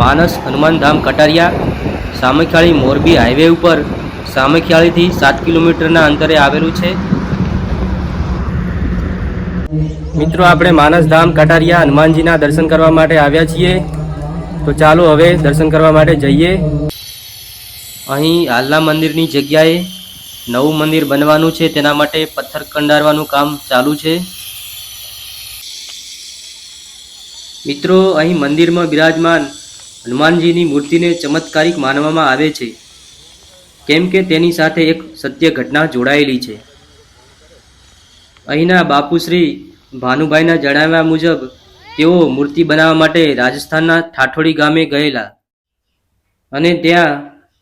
માનસ, હનુમાનધામ, કટારિયા, સામખિયાળી, મોરબી હાઈવે ઉપર સામખિયાળીથી સાત કિલોમીટરના અંતરે આવેલું છે. મિત્રો, આપણે માનસધામ, કટારિયા, હનુમાનજીના દર્શન કરવા માટે આવ્યા છીએ. તો ચાલો હવે દર્શન કરવા માટે જઈએ. અહીં હાલના મંદિરની જગ્યાએ નવું મંદિર બનવાનું છે. તેના માટે પથ્થર કંડારવાનું કામ ચાલુ છે. મિત્રો, અહીં મંદિરમાં બિરાજમાન હનુમાનજીની મૂર્તિને ચમત્કારિક માનવામાં આવે છે, કેમ કે તેની સાથે એક સત્ય ઘટના જોડાયેલી છે. અહીંના બાપુશ્રી ભાનુભાઈના જણાવ્યા મુજબ, તેઓ મૂર્તિ બનાવવા માટે રાજસ્થાનના ઠાઠોડી ગામે ગયેલા અને ત્યાં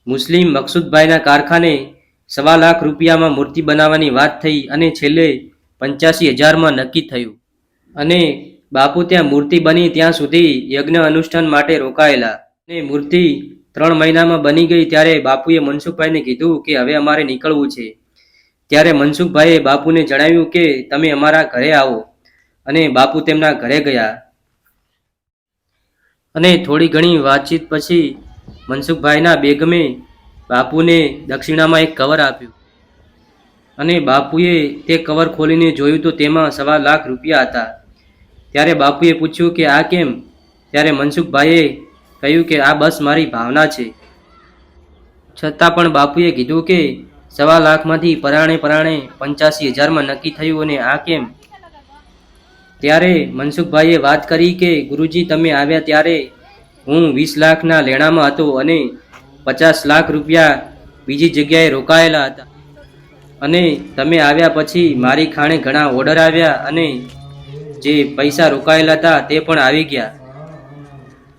મુસ્લિમ મકસુદભાઈના કારખાને સવા લાખ રૂપિયામાં મૂર્તિ બનાવવાની વાત થઈ અને છેલ્લે પંચ્યાસી હજારમાં નક્કી થયું અને બાપુ ત્યાં મૂર્તિ બની ત્યાં સુધી યજ્ઞ અનુષ્ઠાન માટે રોકાયેલા. અને મૂર્તિ ત્રણ મહિનામાં બની ગઈ ત્યારે બાપુએ મનસુખભાઈને કીધું કે હવે અમારે નીકળવું છે. ત્યારે મનસુખભાઈએ બાપુને જણાવ્યું કે તમે અમારા ઘરે આવો. અને બાપુ તેમના ઘરે ગયા. અને થોડી ઘણી વાતચીત પછી મનસુખભાઈના બેગમે બાપુને દક્ષિણામાં એક કવર આપ્યું. અને બાપુએ તે કવર ખોલીને જોયું તો તેમાં સવા લાખ રૂપિયા હતા. ત્યારે બાપુએ પૂછ્યું કે આ કેમ? ત્યારે મનસુખભાઈએ કહ્યું કે આ બસ મારી ભાવના છે. છતાં પણ બાપુએ કીધું કે સવા લાખમાંથી પરાણે પરાણે પંચ્યાસી હજારમાં નક્કી થયું અને આ કેમ? ત્યારે મનસુખભાઈએ વાત કરી કે, ગુરુજી, તમે આવ્યા ત્યારે હું વીસ લાખના લેણામાં હતો અને પચાસ લાખ રૂપિયા બીજી જગ્યાએ રોકાયેલા હતા. અને તમે આવ્યા પછી મારી ખાણે ઘણા ઓર્ડર આવ્યા અને જે પૈસા રોકાયેલા હતા તે પણ આવી ગયા.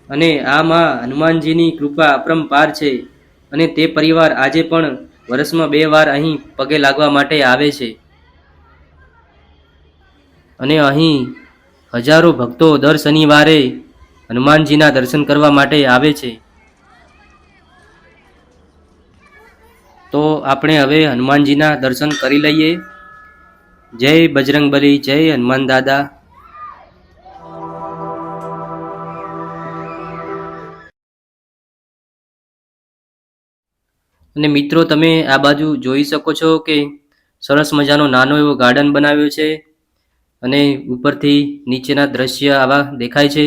અને આમાં હનુમાનજીની કૃપા અપરંપાર છે અને તે પરિવાર આજે પણ વર્ષમાં બે વાર અહીં પગે લાગવા માટે આવે છે. અને અહીં હજારો ભક્તો દર શનિવારે હનુમાનજીના દર્શન કરવા માટે આવે છે. તો આપણે હવે હનુમાનજીના દર્શન કરી લઈએ. જય બજરંગબલી, જય હનુમાન દાદા. અને મિત્રો, તમે આ બાજુ જોઈ શકો છો કે સરસ મજાનો નાનો એવો ગાર્ડન બનાવ્યો છે અને ઉપરથી નીચેના દ્રશ્ય આવા દેખાય છે.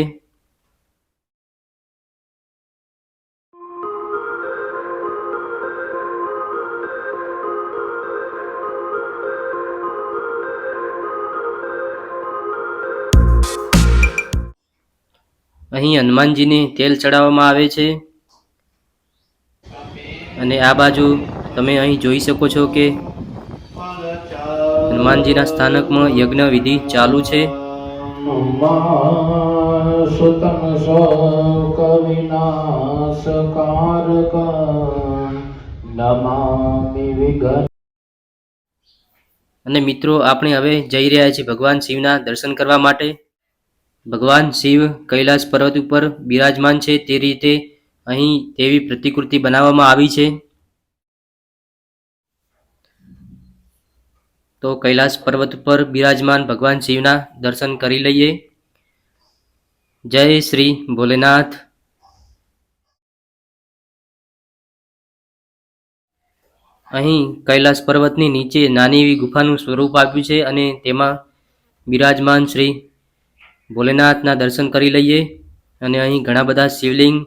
અહીં હનુમાનજીને તેલ ચડાવવામાં આવે છે. અને આ બાજુ તમે અહીં જોઈ શકો છો કે હનુમાનજીના સ્થાનકમાં યજ્ઞ વિધિ ચાલુ છે. અને મિત્રો આપણે હવે જઈ રહ્યા છીએ ભગવાન શિવના દર્શન કરવા માટે. ભગવાન શિવ કૈલાસ પર્વત ઉપર બિરાજમાન છે તે રીતે અહીં તેવી પ્રતિકૃતિ બનાવવામાં આવી છે? તો કૈલાસ પર્વત પર બિરાજમાન ભગવાન શિવના દર્શન કરી લઈએ. જય શ્રી ભોલેનાથ. અહીં કૈલાસ પર્વતની નીચે નાની એવી ગુફાનું સ્વરૂપ આપ્યું છે અને તેમાં બિરાજમાન શ્રી ભોલેનાથના દર્શન કરી લઈએ. અને અહીં ઘણા બધા શિવલિંગ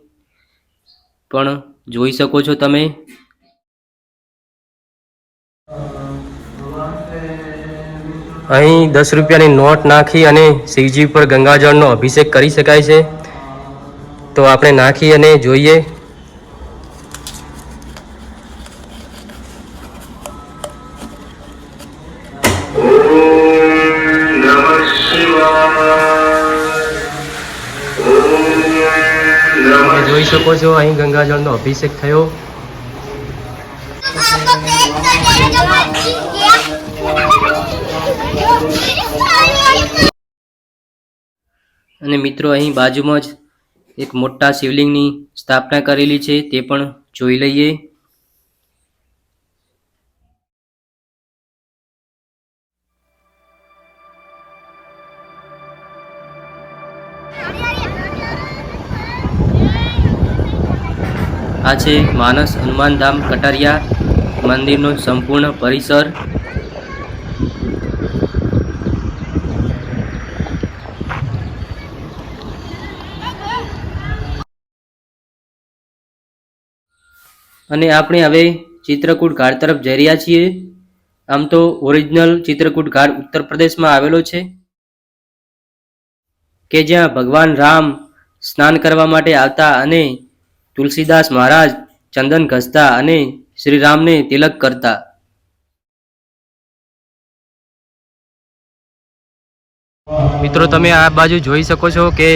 પણ જોઈ શકો છો તમે. અહીં દસ રૂપિયાની નોટ નાખી અને શિવજી પર ગંગાજળનો અભિષેક કરી શકાય છે. તો આપણે નાખી અને જોઈએ. જોઈ શકો છો. અહીં ગંગાજળનો અભિષેક થયો. અને મિત્રો, અહીં બાજુમાં જ એક મોટા શિવલિંગની સ્થાપના કરેલી છે, તે પણ જોઈ લઈએ. આ છે માનસ હનુમાનધામ કટારિયા મંદિરનો સંપૂર્ણ પરિસર. અને આપણે હવે ચિત્રકૂટ ઘાટ તરફ જઈ રહ્યા છીએ. આમ તો ઓરિજિનલ ચિત્રકૂટ ઘાટ ઉત્તર પ્રદેશમાં આવેલો છે. કે જ્યાં ભગવાન રામ સ્નાન કરવા માટે આવતા અને તુલસીદાસ મહારાજ ચંદન ઘસતા અને શ્રીરામને તિલક કરતા. મિત્રો, તમે આ બાજુ જોઈ શકો છો કે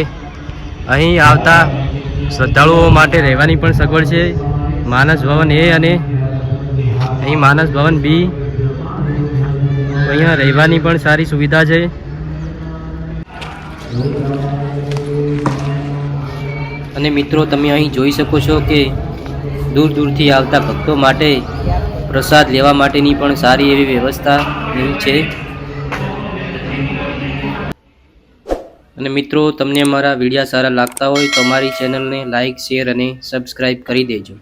અહીં આવતા શ્રદ્ધાળુઓ માટે રહેવાની પણ સગવડ છે. માનસ ભવન એ અને અહીં માનસ ભવન બી. અહીંયા રહેવાની પણ સારી સુવિધા છે. અને મિત્રો, તમે અહીં જોઈ શકો છો કે દૂર દૂરથી આવતા ભક્તો માટે પ્રસાદ લેવા માટેની પણ સારી એવી વ્યવસ્થા છે. અને મિત્રો, તમને અમારા વિડીયા સારા લાગતા હોય તો અમારી ચેનલને લાઇક શેર અને સબસ્ક્રાઈબ કરી દેજો.